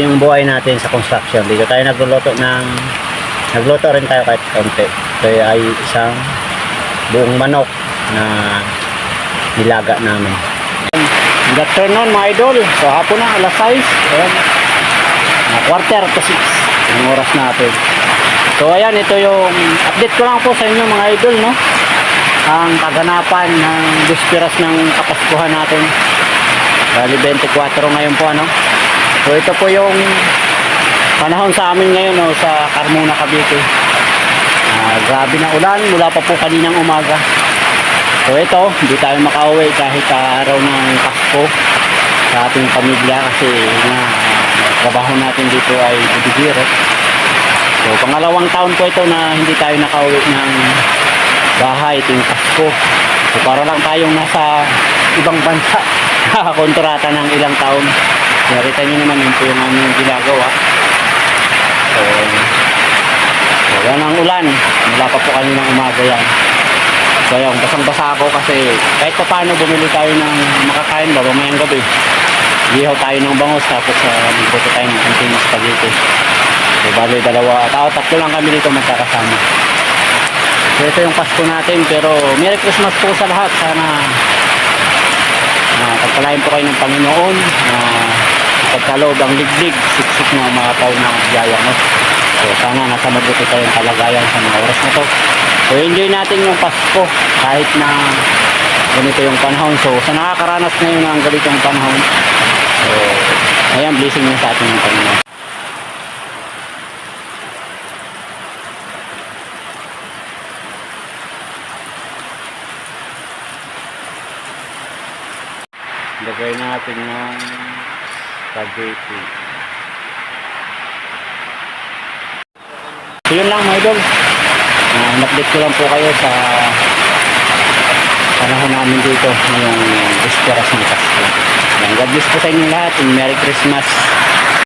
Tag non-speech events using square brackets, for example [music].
Yung buhay natin sa construction, dito tayo nagluluto ng nagluto rin tayo kahit konti. Ito ay isang buong manok na nilaga namin. Good afternoon mga idol. So hapon na, alas 6. Ayan. Na quarter to 6 ang oras natin. So ayan, ito yung update ko lang po sa inyo mga idol, no? Ang kaganapan ng bisperas ng kapaskuhan natin. Bali 24 ngayon po ano. So ito po yung panahon sa amin ngayon no, sa Carmona, Cavite. Ah, grabe na ulan mula pa po kaninang umaga. So ito, hindi tayo makauwi kahit araw ng Pasko sa ating pamilya kasi nga ah, trabaho natin dito ay bibigiro. So pangalawang taon po ito na hindi tayo nakauwi ng bahay tuwing Pasko. So para lang tayong nasa ibang bansa [laughs] kontrata ng ilang taon. Narita nyo naman yun po yung aming ginagawa. So, so yan ang ulan. Mula pa po kaninang umaga yan. So yun, basang-basa ako kasi kahit pa paano bumili tayo ng makakain ba mamayang gabi. Ihaw tayo ng bangos tapos uh, magbuto tayo ng kunting spaghetti. So bali dalawa, tao tatlo lang kami dito magkakasama. So ito yung Pasko natin pero Merry Christmas po sa lahat. Sana uh, pagpalain po kayo ng Panginoon na pagkaloob ang liglig, siksik na umakapaw na biyaya mo. So sana nasa mabuti tayong kalagayan sa mga oras na to. So enjoy natin yung Pasko kahit na ganito yung panahon. So sa nakakaranas ngayon ng ganitong panahon, so ayan, blessing niya sa atin ng Panginoon. Lagay natin ng spaghetti. So yun lang mga idol. Uh, update ko lang po kayo sa panahon namin dito ngayong Bisperas ng Pasko. God bless po sa inyo lahat and Merry Christmas.